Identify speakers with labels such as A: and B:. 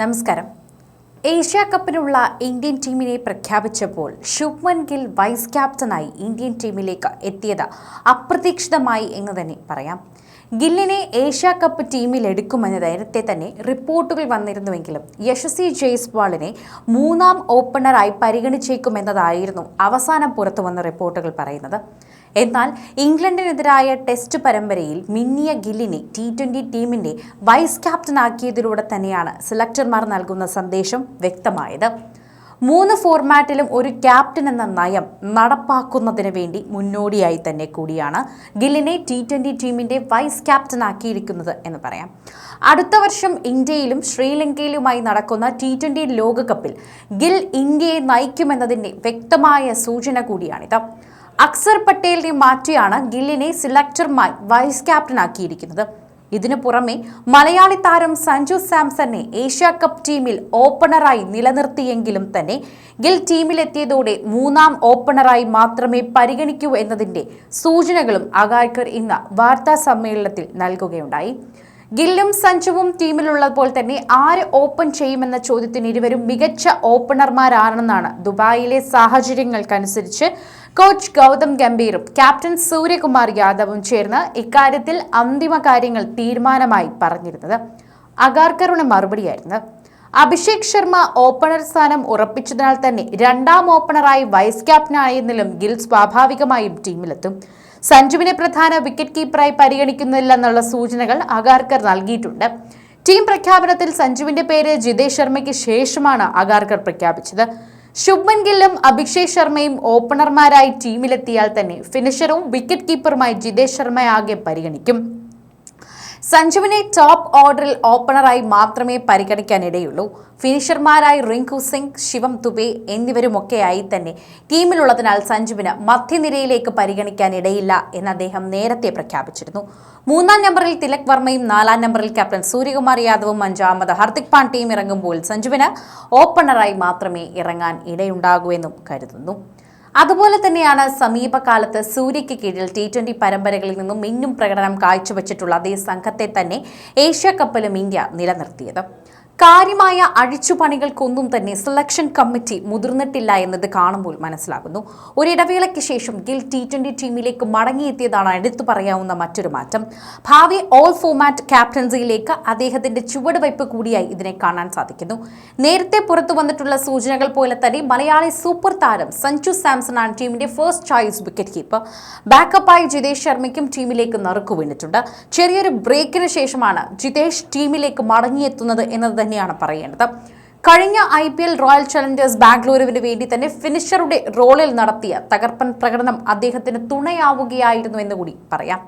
A: നമസ്കാരം. Asia കപ്പിനുള്ള Indian ടീമിനെ പ്രഖ്യാപിച്ചപ്പോൾ ശുഭ്മൻ ഗിൽ വൈസ് ക്യാപ്റ്റനായി ഇന്ത്യൻ ടീമിലേക്ക് എത്തിയത് അപ്രതീക്ഷിതമായി എന്ന് തന്നെ പറയാം. ഗില്ലിനെ ഏഷ്യ കപ്പ് ടീമിൽ എടുക്കുമെന്ന് നേരത്തെ തന്നെ റിപ്പോർട്ടുകൾ വന്നിരുന്നുവെങ്കിലും യശസ്വി ജയ്സ്വാളിനെ മൂന്നാം ഓപ്പണറായി പരിഗണിച്ചേക്കുമെന്നതായിരുന്നു അവസാനം പുറത്തു വന്ന റിപ്പോർട്ടുകൾ പറയുന്നത്. എന്നാൽ ഇംഗ്ലണ്ടിനെതിരായ ടെസ്റ്റ് പരമ്പരയിൽ മിന്നിയ ഗില്ലിനെ ടി ട്വന്റി ടീമിന്റെ വൈസ് ക്യാപ്റ്റനാക്കിയതിലൂടെ തന്നെയാണ് സെലക്ടർമാർ നൽകുന്ന സന്ദേശം വ്യക്തമായത്. മൂന്ന് ഫോർമാറ്റിലും ഒരു ക്യാപ്റ്റൻ എന്ന നയം നടപ്പാക്കുന്നതിന് വേണ്ടി മുന്നോടിയായി തന്നെ കൂടിയാണ് ഗില്ലിനെ ടി ട്വന്റി ടീമിന്റെ വൈസ് ക്യാപ്റ്റനാക്കിയിരിക്കുന്നത് എന്ന് പറയാം. അടുത്ത വർഷം ഇന്ത്യയിലും ശ്രീലങ്കയിലുമായി നടക്കുന്ന ടി ട്വന്റി ലോകകപ്പിൽ ഗിൽ ഇന്ത്യയെ നയിക്കുമെന്നതിന്റെ വ്യക്തമായ സൂചന കൂടിയാണിത്. അക്സർ പട്ടേലിനെ മാറ്റിയാണ് ഗില്ലിനെ സിലക്ടർമായി വൈസ് ക്യാപ്റ്റനാക്കിയിരിക്കുന്നത്. ഇതിനു പുറമെ മലയാളി താരം സഞ്ജു സാംസനെ ഏഷ്യ കപ്പ് ടീമിൽ ഓപ്പണറായി നിലനിർത്തിയെങ്കിലും തന്നെ ഗിൽ ടീമിലെത്തിയതോടെ മൂന്നാം ഓപ്പണറായി മാത്രമേ പരിഗണിക്കൂ എന്നതിന്റെ സൂചനകളും അഗായ്ക്കർ ഇന്ന് വാർത്താ സമ്മേളനത്തിൽ നൽകുകയുണ്ടായി. ഗില്ലും സഞ്ജുവും ടീമിലുള്ളപ്പോൾ തന്നെ ആര് ഓപ്പൺ ചെയ്യുമെന്ന ചോദ്യത്തിന് ഇരുവരും മികച്ച ഓപ്പണർമാരാണെന്നാണ് ദുബായിലെ സാഹചര്യങ്ങൾക്കനുസരിച്ച് കോച്ച് ഗൗതം ഗംഭീറും ക്യാപ്റ്റൻ സൂര്യകുമാർ യാദവും ചേർന്ന് ഇക്കാര്യത്തിൽ അന്തിമ കാര്യങ്ങൾ തീരുമാനമായി പറഞ്ഞിരുന്നത് അഗാർക്കറുടെ മറുപടിയായിരുന്നു. അഭിഷേക് ശർമ്മ ഓപ്പണർ സ്ഥാനം ഉറപ്പിച്ചതിനാൽ തന്നെ രണ്ടാം ഓപ്പണറായി വൈസ് ക്യാപ്റ്റനായിരുന്നാലും ഗിൽ സ്വാഭാവികമായും ടീമിലെത്തും. സഞ്ജുവിനെ പ്രധാന വിക്കറ്റ് കീപ്പറായി പരിഗണിക്കുന്നില്ലെന്നുള്ള സൂചനകൾ അഗാർക്കർ നൽകിയിട്ടുണ്ട്. ടീം പ്രഖ്യാപനത്തിൽ സഞ്ജുവിന്റെ പേര് ജിതേഷ് ശർമ്മയ്ക്ക് ശേഷമാണ് അഗാർക്കർ പ്രഖ്യാപിച്ചത്. ശുഭ്മൻ ഗില്ലും അഭിഷേക് ശർമ്മയും ഓപ്പണർമാരായി ടീമിലെത്തിയാൽ തന്നെ ഫിനിഷറും വിക്കറ്റ് കീപ്പറുമായി ജിതേഷ് ശർമ്മയാകെ പരിഗണിക്കും. സഞ്ജുവിനെ ടോപ്പ് ഓർഡറിൽ ഓപ്പണറായി മാത്രമേ പരിഗണിക്കാനിടയുള്ളൂ. ഫിനിഷർമാരായി റിങ്കു സിംഗ് ശിവം തുബെ എന്നിവരുമൊക്കെയായി തന്നെ ടീമിലുള്ളതിനാൽ സഞ്ജുവിന് മധ്യനിരയിലേക്ക് പരിഗണിക്കാനിടയില്ല എന്ന് അദ്ദേഹം നേരത്തെ പ്രഖ്യാപിച്ചിരുന്നു. മൂന്നാം നമ്പറിൽ തിലക് വർമ്മയും നാലാം നമ്പറിൽ ക്യാപ്റ്റൻ സൂര്യകുമാർ യാദവും അഞ്ചാമത് ഹർദിക് പാണ്ഡ്യയും ഇറങ്ങുമ്പോൾ സഞ്ജുവിന് ഓപ്പണറായി മാത്രമേ ഇറങ്ങാൻ ഇടയുണ്ടാകൂ എന്നും കരുതുന്നു. അതുപോലെ തന്നെയാണ് സമീപകാലത്ത് സൂര്യയ്ക്ക് കീഴിൽ ടി ട്വന്റി പരമ്പരകളിൽ നിന്നും മിന്നും പ്രകടനം കാഴ്ചവെച്ചിട്ടുള്ള അതേ സംഘത്തെ തന്നെ ഏഷ്യ കപ്പിലും ഇന്ത്യ നിലനിർത്തിയത്. കാര്യമായ അഴിച്ചുപണികൾക്കൊന്നും തന്നെ സെലക്ഷൻ കമ്മിറ്റി മുതിർന്നിട്ടില്ല എന്നത് കാണുമ്പോൾ മനസ്സിലാകുന്നു. ഒരിടവേളയ്ക്ക് ശേഷം ഗിൽ ടി ട്വന്റി ടീമിലേക്ക് മടങ്ങിയെത്തിയതാണ് എടുത്തു പറയാവുന്ന മറ്റൊരു മാറ്റം. ഭാവി ഓൾ ഫോമാറ്റ് ക്യാപ്റ്റൻസിയിലേക്ക് അദ്ദേഹത്തിന്റെ ചുവടുവയ്പ് കൂടിയായി ഇതിനെ കാണാൻ സാധിക്കുന്നു. നേരത്തെ പുറത്തു വന്നിട്ടുള്ള സൂചനകൾ പോലെ തന്നെ മലയാളി സൂപ്പർ താരം സഞ്ജു സാംസൺ ആണ് ടീമിന്റെ ഫസ്റ്റ് ചോയ്സ് വിക്കറ്റ് കീപ്പർ ബാക്കപ്പായി ജിതേഷ് ശർമ്മയ്ക്കും ടീമിലേക്ക് നറുക്കു വീണിട്ടുണ്ട്. ചെറിയൊരു ബ്രേക്കിന് ശേഷമാണ് ജിതേഷ് ടീമിലേക്ക് മടങ്ങിയെത്തുന്നത് എന്നത് തന്നെയാണ് പറയേണ്ടത്. കഴിഞ്ഞ I P L royal challengers ബാംഗ്ലൂരുവിന് വേണ്ടി തന്നെ ഫിനിഷറുടെ റോളിൽ നടത്തിയ തകർപ്പൻ പ്രകടനം അദ്ദേഹത്തിന് തുണയാവുകയായിരുന്നു എന്ന് കൂടി പറയാം.